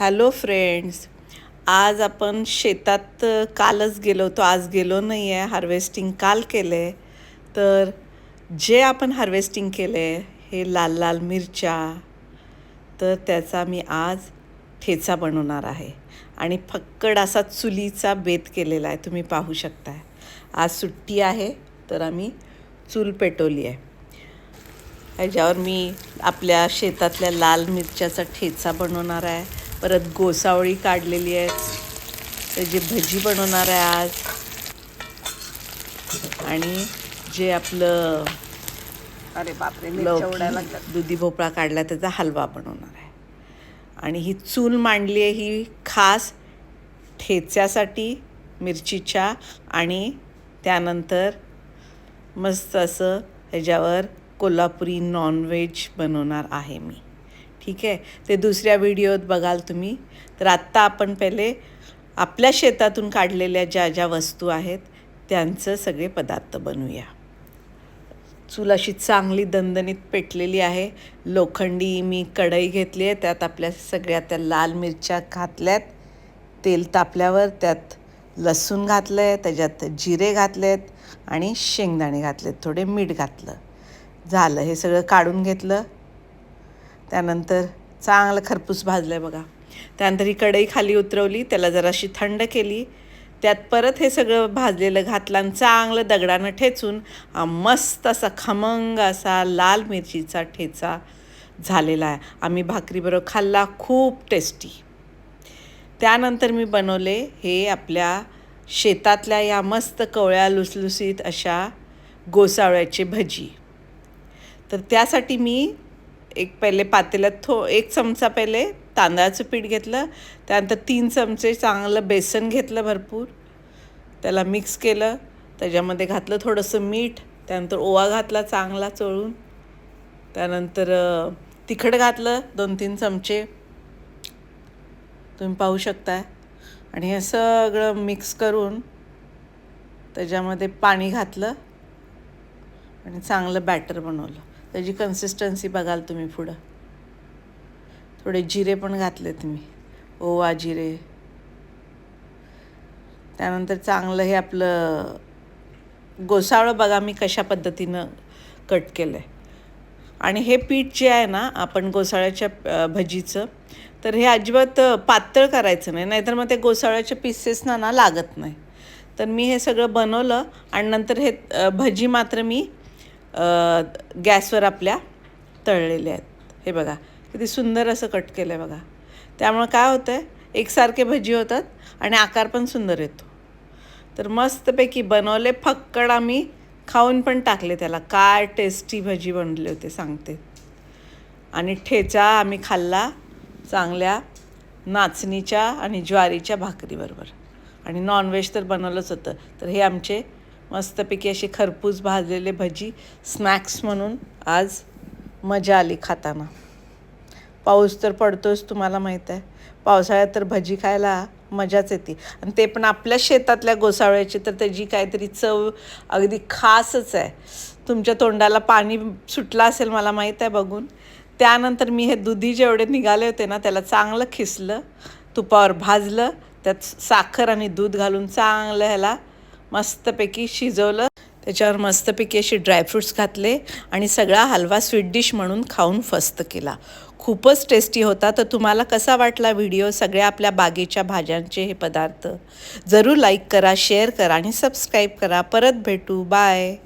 Hello friends आज आपण शेतात कालच गेलो होतो. आज गेलो नाही आहे हार्वेस्टिंग काल केलं आहे तर जे आपण हार्वेस्टिंग केलं आहे हे लाल लाल मिरच्या तर त्याचा मी आज ठेचा बनवणार आहे. आणि फक्कड असा चुलीचा बेत केलेला आहे. तुम्ही पाहू शकताय. आज सुट्टी आहे तर आम्ही चूल पेटवली आहे. ह्याच्यावर मी आपल्या शेतातल्या लाल मिरच्याचा ठेचा बनवणार आहे. परत गोसावळी काढलेली आहे त्याची भजी बनवणार आहे आज. आणि जे आपलं अरे बापरे दुधी भोपळा काढला त्याचा हलवा बनवणार आहे. आणि ही चूल मांडली आहे ही खास ठेच्यासाठी मिरचीच्या. आणि त्यानंतर मस्त असं ह्याच्यावर कोल्हापुरी नॉनव्हेज बनवणार आहे मी. ठीक आहे? ते दुसऱ्या व्हिडिओत बघाल तुम्ही. तर आत्ता आपण पहिले आपल्या शेतातून काढलेल्या ज्या ज्या वस्तू आहेत त्यांचं सगळे पदार्थ बनवूया. चूल अशी चांगली दणदणीत पेटलेली आहे. लोखंडी मी कढई घेतली आहे. त्यात आपल्या सगळ्या त्या लाल मिरच्या घातल्यात. तेल तापल्यावर त्यात लसूण घातलं आहे त्याच्यात जिरे घातलेत आणि शेंगदाणे घातलेत. थोडे मीठ घातलं. झालं. हे सगळं काढून घेतलं. त्यानंतर चांगलं खरपूस भाजलं आहे बघा. त्यानंतर ही कढई खाली उतरवली त्याला जराशी थंड केली. त्यात परत हे सगळं भाजलेलं घातलं आणि चांगलं दगडानं ठेचून मस्त असा खमंग असा लाल मिरचीचा ठेचा झालेला आहे. आम्ही भाकरीबरोबर खाल्ला खूप टेस्टी त्यानंतर मी बनवले हे आपल्या शेतातल्या या मस्त कवळ्या लुसलुसीत अशा गोसावळ्याचे भजी. तर त्यासाठी मी एक पहिले पातेल्यात थो एक चमचा पहिले तांदळाचं पीठ घेतलं त्यानंतर तीन चमचे चांगलं बेसन घेतलं भरपूर. त्याला मिक्स केलं त्याच्यामध्ये घातलं थोडंसं मीठ त्यानंतर ओवा घातला चांगला चोळून. त्यानंतर तिखट घातलं दोन तीन चमचे. तुम्ही पाहू शकता आणि हे सगळं मिक्स करून त्याच्यामध्ये पाणी घातलं आणि चांगलं बॅटर बनवलं. त्याची कन्सिस्टन्सी बघाल तुम्ही पुढं. थोडे जिरे पण घातले तुम्ही. ओवा जिरे. त्यानंतर चांगलं हे आपलं गोसाळं बघा मी कशा पद्धतीनं कट केलं आहे आणि हे पीठ जे आहे ना आपण गोसाळ्याच्या भजीचं तर हे अजिबात पातळ करायचं नाही. नाहीतर मग ते गोसाळ्याच्या पीसेसना ना ना लागत नाही. तर मी हे सगळं बनवलं आणि नंतर हे भजी मात्र मी गॅसवर आपल्या तळलेले आहेत. हे बघा किती सुंदर असं कट केलं आहे बघा. त्यामुळं काय होतं आहे एकसारखे भजी होतात आणि आकार पण सुंदर येतो. तर मस्तपैकी बनवले फक्कड आम्ही खाऊन पण टाकले त्याला. काय टेस्टी भजी बनले होते सांगते. आणि ठेचा आम्ही खाल्ला चांगल्या नाचणीच्या आणि ज्वारीच्या भाकरीबरोबर. आणि नॉनव्हेज तर बनवलंच होतं. तर हे आमचे मस्तपैकी असे खरपूस भाजलेले भजी स्नॅक्स म्हणून आज मजा आली खाताना. पाऊस तर पडतोच तुम्हाला माहीत आहे. पावसाळ्यात तर भजी खायला मजाच येते. आणि ते पण आपल्या शेतातल्या गोसावळ्याची तर त्याची काहीतरी चव अगदी खासच आहे. तुमच्या तोंडाला पाणी सुटलं असेल मला माहीत आहे बघून. त्यानंतर मी हे दुधी जेवढे निघाले होते ना त्याला चांगलं खिसलं तुपावर भाजलं त्यात साखर आणि दूध घालून चांगलं ह्याला मस्तपैकी शिजवलं. त्याच्यावर मस्तपैकी असे ड्रायफ्रूट्स घातले आणि सगळा हलवा स्वीट डिश म्हणून खाऊन फस्त केला. खूपच टेस्टी होता. तर तुम्हाला कसा वाटला व्हिडिओ सगळ्या आपल्या बागेच्या भाज्यांचे हे पदार्थ. जरूर लाईक करा शेअर करा आणि सबस्क्राईब करा. परत भेटू. बाय